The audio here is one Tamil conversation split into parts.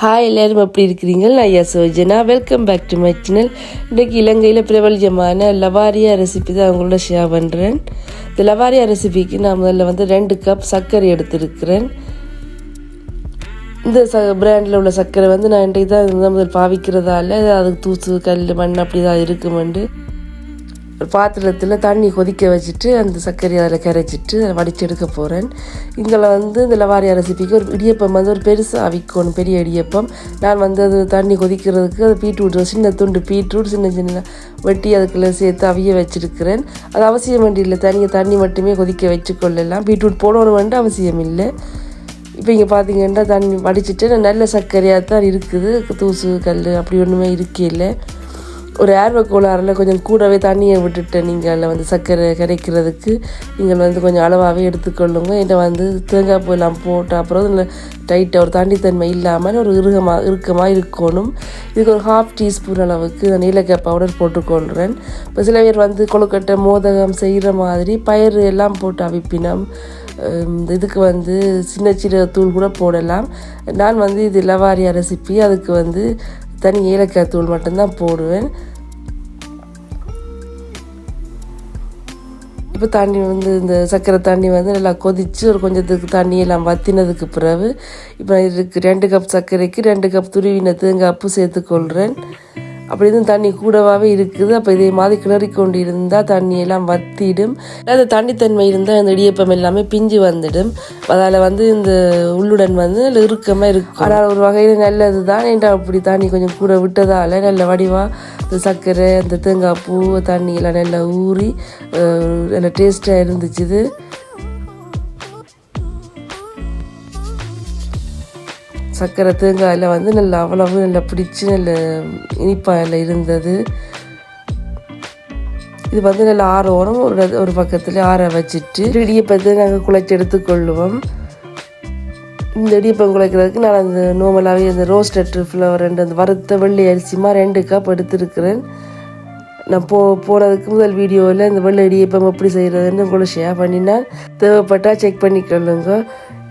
ஹாய் எல்லோரும் எப்படி இருக்கிறீங்க நான் Yasojana welcome back to my channel இன்றைக்கு இலங்கையில் பிரபலியமான லவாரியா ரெசிபி தான் உங்களோட ஷேர் பண்ணுறேன் இந்த லவாரியா ரெசிபிக்கு நான் முதல்ல வந்து ரெண்டு கப் சர்க்கரை எடுத்திருக்கிறேன். இந்த ச பிராண்டில் உள்ள சர்க்கரை வந்து நான் இன்றைக்கு தான் முதல் பாவிக்கிறதால அதுக்கு தூசு கல் மண் அப்படி தான் இருக்குமெண்டு. பாத்திரத்தில் தண்ணி கொதிக்க வச்சுட்டு அந்த சர்க்கரையை அதில் கரைச்சிட்டு அதை வடித்து எடுக்க போகிறேன் இதில் வந்து இந்த லவாரியா ரெசிபிக்கு ஒரு இடியப்பம் வந்து ஒரு பெருசாக அவிக்கணும் பெரிய இடியப்பம். நான் வந்து அது தண்ணி கொதிக்கிறதுக்கு அது பீட்ரூட் சின்ன துண்டு பீட்ரூட் சின்ன சின்ன வெட்டி அதுக்குள்ளே சேர்த்து அவிய வச்சுருக்கிறேன். அது அவசியம் வேண்டி இல்லை தனியாக தண்ணி மட்டுமே கொதிக்க வச்சுக்கொள்ளலாம். பீட்ரூட் போடணும் வேண்டாம் அவசியம் இல்லை. இப்போ இங்கே பார்த்தீங்கன்னா தண்ணி வடிச்சிட்டு நல்ல சர்க்கரையாக தான் இருக்குது. தூசு கல் அப்படி ஒன்றுமே இருக்கே இல்லை. ஒரு ஏர்வ கோளாறில் கொஞ்சம் கூடவே தண்ணியை விட்டுட்டு நீங்கள் அதில் வந்து சர்க்கரை கரைக்கிறதுக்கு நீங்கள் வந்து கொஞ்சம் அளவாகவே எடுத்துக்கொள்ளுங்க. இதை வந்து தேங்காய் பூ எல்லாம் போட்டு அப்புறம் டைட்டாக ஒரு தண்ணித்தன்மை இல்லாமல் ஒரு இறுகமாக இறுக்கமாக இருக்கணும். இதுக்கு ஒரு ஹாஃப் டீஸ்பூன் அளவுக்கு நான் நீலக்காய் பவுடர் போட்டுக்கொள்கிறேன் இப்போ சில பேர் வந்து கொழுக்கட்டை மோதகம் செய்கிற மாதிரி பயிறு எல்லாம் போட்டு அவிப்பினம். இதுக்கு வந்து சின்ன சின்ன தூள் கூட போடலாம். நான் வந்து இது லவாரியா ரெசிபி அதுக்கு வந்து தனி ஏலக்காய் தூள் மட்டும்தான் போடுவேன். இப்போ தண்ணி வந்து இந்த சர்க்கரை தண்ணி வந்து நல்லா கொதித்து ஒரு கொஞ்சத்துக்கு தண்ணி எல்லாம் வத்தினதுக்கு பிறகு இப்போ இதுக்கு ரெண்டு கப் சர்க்கரைக்கு ரெண்டு கப் துருவின தேங்காய் அப்பு சேர்த்துக்கொள்கிறேன் அப்படி இதுவும் தண்ணி கூடவாகவே இருக்குது. அப்போ இதே மாதிரி கிளறி கொண்டு இருந்தால் தண்ணியெல்லாம் வத்திடும். அந்த தண்ணித்தன்மை இருந்தால் அந்த இடியப்பம் எல்லாமே பிஞ்சு வந்துடும். அதால் வந்து இந்த உள்ளுடன் வந்து இறுக்கமாக இருக்கும். ஆனால் ஒரு வகையில் நல்லது தான் ஏன்டா அப்படி தண்ணி கொஞ்சம் கூட விட்டதால் நல்ல வடிவாக இந்த சர்க்கரை அந்த தேங்காய் பூ தண்ணியெல்லாம் நல்லா ஊறி நல்ல டேஸ்ட்டாக இருந்துச்சு இது சர்க்கரை தேங்காயில் வந்து நல்ல அவ்வளவு நல்லா பிடிச்சி நல்ல இனிப்பாயில் இருந்தது. இது வந்து நல்லா ஓரம் ஒரு ஒரு பக்கத்தில் ஆற வச்சுட்டு இடியப்பத்தை நாங்கள் குழைச்சி எடுத்துக்கொள்ளுவோம் இந்த இடியப்பம் குழைக்கிறதுக்கு நான் அந்த நார்மலாகவே அந்த ரோஸ்டட் ஃப்ளவர் ரெண்டு அந்த வறுத்த வெள்ளை அரிசிமா ரெண்டு கப் எடுத்துருக்கிறேன். நான் போ போகிறதுக்கு முதல் வீடியோவில் இந்த வெள்ளை இடியப்பம் எப்படி செய்கிறதுன்னு உங்களுக்கு ஷேர் பண்ணினா தேவைப்பட்டால் செக் பண்ணிக்கொள்ளுங்க.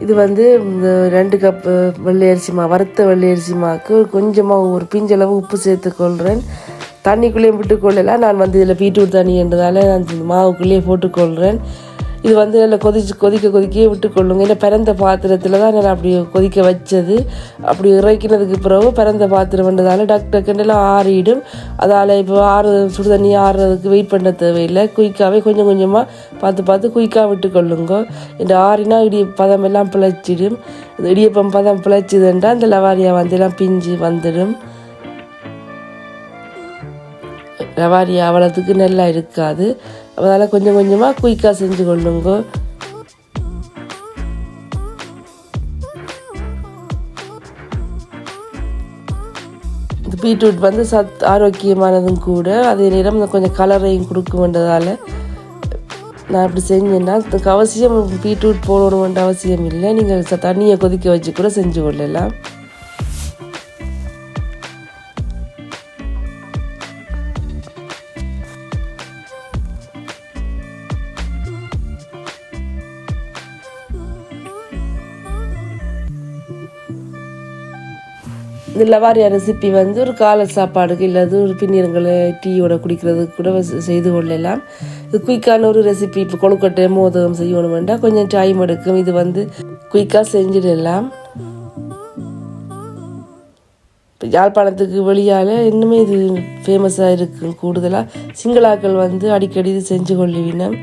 இது வந்து இந்த ரெண்டு கப் வெள்ளை அரிசி மா வறுத்த வெள்ளை அரிசி மாவுக்கு கொஞ்சமாக ஒரு பிஞ்சளவு உப்பு சேர்த்துக்கொள்கிறேன் தண்ணிக்குள்ளேயும் விட்டுக்கொள்ளலாம் நான் வந்து இதில் பீட்ரூட் தண்ணி என்றதால நான் மாவுக்குள்ளேயே போட்டுக்கொள்கிறேன் இது வந்து நல்லா கொதிச்சு கொதிக்க கொதிக்கவே விட்டுக்கொள்ளுங்க ஏன்னா பிறந்த பாத்திரத்தில் தான் நான் அப்படி கொதிக்க வச்சது. அப்படி இறக்கினதுக்கு பிறகு பிறந்த பாத்திரம் வந்ததால் டக் டக்குன்னெல்லாம் ஆறிடும். அதால் இப்போ ஆறு சுடு தண்ணி ஆறுறதுக்கு வெயிட் பண்ண தேவையில்லை. குயிக்காகவே கொஞ்சம் கொஞ்சமாக பார்த்து பார்த்து குயிக்காக விட்டுக்கொள்ளுங்க இந்த ஆறினா இடி பதம் எல்லாம் பிழைச்சிடும். இந்த இடியப்பம் பதம் பிழைச்சிதுன்றா அந்த லவாரியா வந்து எல்லாம் பிஞ்சு வந்துடும். லவாரியா அவ்வளோத்துக்கு நல்லா இருக்காது. அதனால் கொஞ்சம் கொஞ்சமாக குயிக்காக செஞ்சு கொள்ளுங்க இந்த பீட்ரூட் வந்து சத் ஆரோக்கியமானதும் கூட அதே நேரம் கொஞ்சம் கலரையும் கொடுக்குமென்றதால நான் அப்படி செஞ்சேன்னா அதுக்கு அவசியம் பீட்ரூட் போடணுமென்ற அவசியம் இல்லை. நீங்கள் தண்ணியை கொதிக்க வச்சு கூட செஞ்சு கொள்ளலாம். இந்த லவாரியா ரெசிபி வந்து ஒரு காலை சாப்பாடுக்கு இல்லாத ஒரு பின்னிரங்களை டீயோட குடிக்கிறதுக்கு கூட செய்து கொள்ளலாம். இது குயிக்கான ஒரு ரெசிபி இப்போ கொழுக்கட்டை மோதகம் செய்யணும் வேண்டாம் கொஞ்சம் டைம் எடுக்கும். இது வந்து குயிக்காக செஞ்சிடலாம். இப்போ யாழ்ப்பாணத்துக்கு வெளியால் இன்னுமே இது ஃபேமஸாக இருக்குது கூடுதலாக சிங்களாக்கள் வந்து அடிக்கடி இது செஞ்சு கொள்ளுவினம்.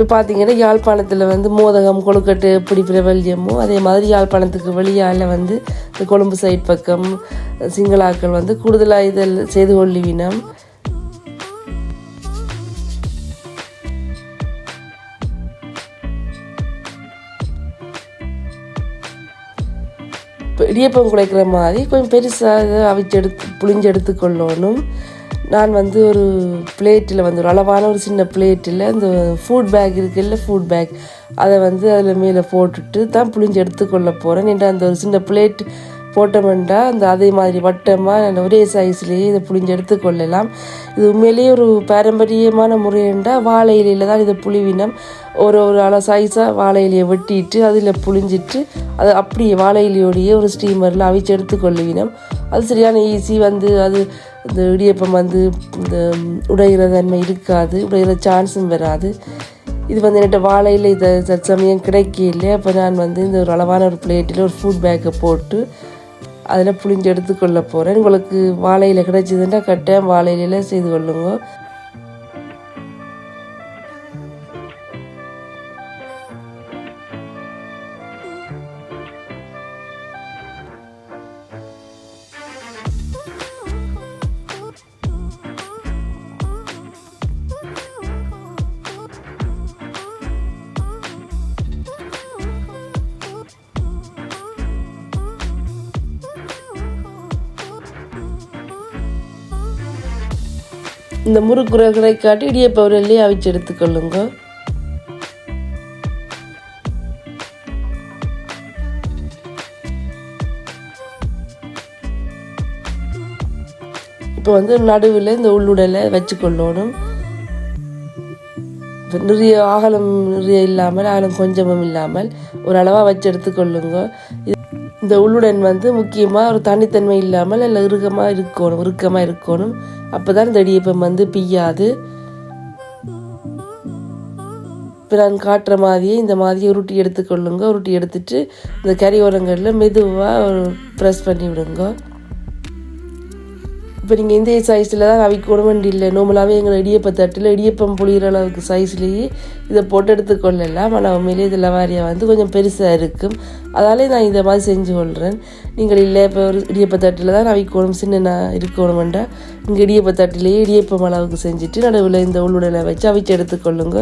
இப்போ பார்த்தீங்கன்னா யாழ்ப்பாணத்தில் வந்து மோதகம் கொழுக்கட்டு இப்படி பிரபல்யமோ அதே மாதிரி யாழ்ப்பாணத்துக்கு வெளியால் வந்து இந்த கொழும்பு சைட் பக்கம் சிங்களாக்கள் வந்து கூடுதலாக இதில் செய்து கொள்ளுவினம். இப்போ இடியப்பம் குழைக்கிற மாதிரி கொஞ்சம் பெருசாக அவிச்சு எடுத்து புளிஞ்சு எடுத்துக்கொள்ளணும் நான் வந்து ஒரு பிளேட்டில் வந்து ஒரு அளவான ஒரு சின்ன பிளேட்டில் இந்த ஃபுட் பேக் இருக்குல்ல ஃபுட் பேக் அதை வந்து அதில் மேலே போட்டுட்டு தான் புளிஞ்சு எடுத்துக்கொள்ள போகிறேன் என்ற அந்த ஒரு சின்ன பிளேட் போட்டோம்னா அந்த அதே மாதிரி வட்டமாக ஒரே சைஸ்லேயே இதை புளிஞ்சு எடுத்துக்கொள்ளலாம். இது உண்மையிலேயே ஒரு பாரம்பரியமான முறையண்டா வாழை இலையில தான் இதை புளிவினம் ஒரு ஒரு அளவு சைஸாக வாழை இலையை வெட்டிட்டு அதில் புளிஞ்சிட்டு அது அப்படியே வாழை இலையோடையே ஒரு ஸ்டீமரில் அவிச்சு எடுத்துக்கொள்ளுவினம். அது சரியான ஈஸி வந்து அது இந்த இடியப்பம் வந்து இந்த உடைகிற தன்மை இருக்காது உடைகிற சான்ஸும் வராது. இது வந்து என்கிட்ட வாழையில் இதை தற்சமயம் கிடைக்கல அப்போ நான் வந்து இந்த ஒரு அளவான ஒரு பிளேட்டில் ஒரு ஃபுட் பேக்கை போட்டு அதில் புளிஞ்சு எடுத்துக்கொள்ள போகிறேன் உங்களுக்கு வாழையில் கிடைச்சதுன்னா கட்டாயம் வாழையில செய்து கொள்ளுங்க. இந்த முறுக்குறகளை காட்டி இடியப்ப உரல்லையே அவிச்சு எடுத்துக்கொள்ளுங்க. இப்போ வந்து நடுவில் இந்த உள்ளுடலை வச்சுக்கொள்ளணும். நிறைய ஆகலம் நிறைய இல்லாமல் ஆகலம் கொஞ்சமும் இல்லாமல் ஒரு அளவாக வச்சு எடுத்துக்கொள்ளுங்க. இந்த உள்ளுடன் வந்து முக்கியமாக ஒரு தனித்தன்மை இல்லாமல் நல்ல இறுக்கமாக இருக்கணும் இறுக்கமாக இருக்கணும். அப்போ தான் இந்த வந்து பிய்யாது. இப்போ நான் காட்டுற மாதிரியே இந்த மாதிரி உருட்டி எடுத்துக்கொள்ளுங்க. உருட்டி எடுத்துட்டு இந்த கறி ஓரங்களில் மெதுவாக ப்ரெஸ் பண்ணி விடுங்க. இப்போ நீங்கள் இந்த சைஸில் தான் அவிக்கணும் இல்லை. நார்மலாகவே எங்கள் இடியப்ப தட்டில் இடியப்பம் புளிகிற அளவுக்கு சைஸ்லேயே இதை போட்டு எடுத்துக்கொள்ளலாம் ஆனால் உண்மையிலே இதில் வாரியாக வந்து கொஞ்சம் பெருசாக இருக்கும். அதாலே நான் இதை மாதிரி செஞ்சு கொள்கிறேன் நீங்கள் இல்லை இப்போ ஒரு இடியப்ப தட்டில் தான் அவிக்கணும் சின்ன நான் இருக்கணுமெண்டா இங்கே இடியப்ப தட்டிலேயே இடியப்பம் அளவுக்கு செஞ்சுட்டு நடுவில் இந்த உள்ளுடலை வச்சு அவிச்சு எடுத்துக்கொள்ளுங்க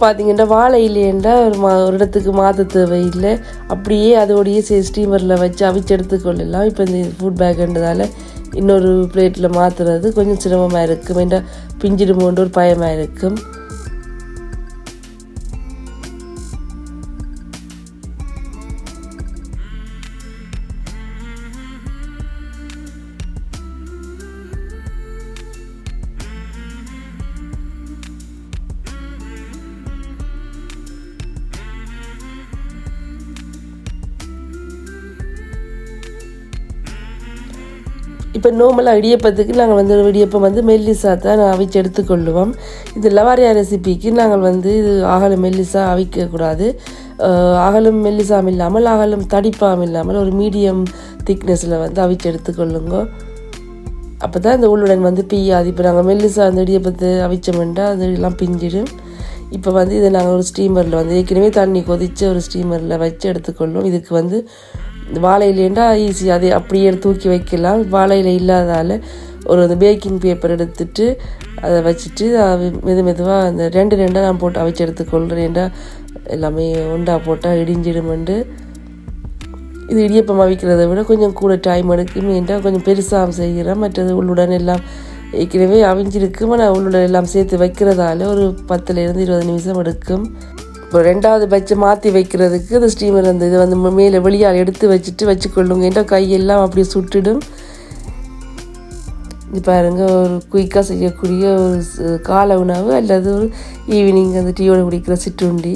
பார்த்தீங்கன்னா வாழை இல்லையண்டா ஒரு மா ஒரு இடத்துக்கு மாற்ற தேவையில்லை. அப்படியே அதோடையே சே ஸ்டீமரில் வச்சு அவிச்சு எடுத்துக்கொள்ளலாம். இப்போ இந்த ஃபுட் பேக்குன்றதால இன்னொரு பிளேட்டில் மாற்றுறது கொஞ்சம் சிரமமாக இருக்கும். ஏண்டா பிஞ்சிடுமோன்ற ஒரு பயமாக இருக்கும். இப்போ நார்மலாக இடியப்பத்துக்கு நாங்கள் வந்து இடியப்பம் வந்து மெல்லிசா தான் அவிச்சு எடுத்துக்கொள்ளுவோம். இது லவாரியா ரெசிபிக்கு நாங்கள் வந்து இது அகலம் மெல்லிசா அவிக்கக்கூடாது அகலும் மெல்லிசாம் இல்லாமல் அகலும் தடிப்பாம் இல்லாமல் ஒரு மீடியம் திக்னஸில் வந்து அவிச்சு எடுத்துக்கொள்ளுங்க. அப்போ தான் இந்த உள்ளுடன் வந்து பிய்யாது. இப்போ நாங்கள் மெல்லிசா அந்த இடியப்பத்தை அவிச்சோம்னா அது எல்லாம் பிஞ்சிடும். இப்போ வந்து இதை நாங்கள் ஒரு ஸ்டீமரில் வந்து ஏற்கனவே தண்ணி கொதித்து ஒரு ஸ்டீமரில் வச்சு எடுத்துக்கொள்ளும். இதுக்கு வந்து வாழை இலையண்டா ஈஸி அதை அப்படியே தூக்கி வைக்கலாம். வாழை இலை ஒரு அந்த பேக்கிங் பேப்பர் எடுத்துட்டு அதை வச்சுட்டு அது மெது மெதுவாக அந்த ரெண்டு ரெண்டாக நான் போட்டு அவிச்சு எடுத்துக்கொள்கிறேன்டா எல்லாமே ஒண்டா போட்டால் இடிஞ்சிடுமெண்டு. இது இடியப்பம் அவிக்கிறதை விட கொஞ்சம் கூட டைம் எடுக்கும் என்றால் கொஞ்சம் பெருசாக செய்கிறேன். மற்றது உள்ளுடன் எல்லாம் ஏற்கனவே அவிஞ்சிருக்கும். ஆனால் உள்ளுடன் எல்லாம் சேர்த்து வைக்கிறதால ஒரு பத்துலேருந்து இருபது நிமிஷம் எடுக்கும். இப்போ ரெண்டாவது பட்சை மாற்றி வைக்கிறதுக்கு இந்த ஸ்டீமர் அந்த இது வந்து மேலே வெளியால் எடுத்து வச்சுட்டு வச்சுக்கொள்ளுங்க. என்ற கையெல்லாம் அப்படியே சுட்டுடும். இது பாருங்க ஒரு குயிக்காக செய்யக்கூடிய ஒரு காலை உணவு அல்லது ஒரு ஈவினிங் அந்த டீயோடு குடிக்கிற சிற்றுண்டி.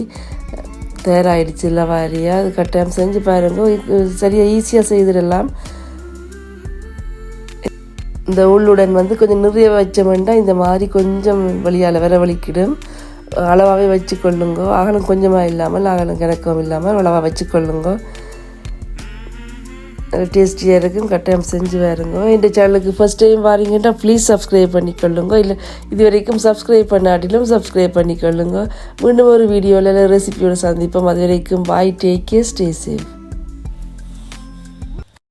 தயாராகிடுச்சு இல்லை வாரியாக அது கட்டாயம் செஞ்சு பாருங்க. சரியாக ஈஸியாக செய்திடலாம். இந்த உள்ளுடன் வந்து கொஞ்சம் நிறைய வச்சோம்னா இந்த மாதிரி கொஞ்சம் வழியால் வர வலிக்கிடும் அளவாகவே வச்சுக்கொள்ளுங்க. அகலம் கொஞ்சமாக இல்லாமல் அகலம் கிணக்கம் இல்லாமல் அளவாக வச்சு கொள்ளுங்கோ டேஸ்டியாக இருக்கும். கட்டாயம் செஞ்சு பாருங்க இந்த சேனலுக்கு ஃபஸ்ட் டைம் வாரீங்கன்னா ப்ளீஸ் சப்ஸ்கிரைப் பண்ணிக்கொள்ளுங்க. இல்லை இது வரைக்கும் சப்ஸ்கிரைப் பண்ணாட்டிலும் சப்ஸ்கிரைப் பண்ணிக்கொள்ளுங்க. மீண்டும் ஒரு வீடியோவில் ரெசிபியோட சந்திப்போம். அது வரைக்கும் bye take care stay safe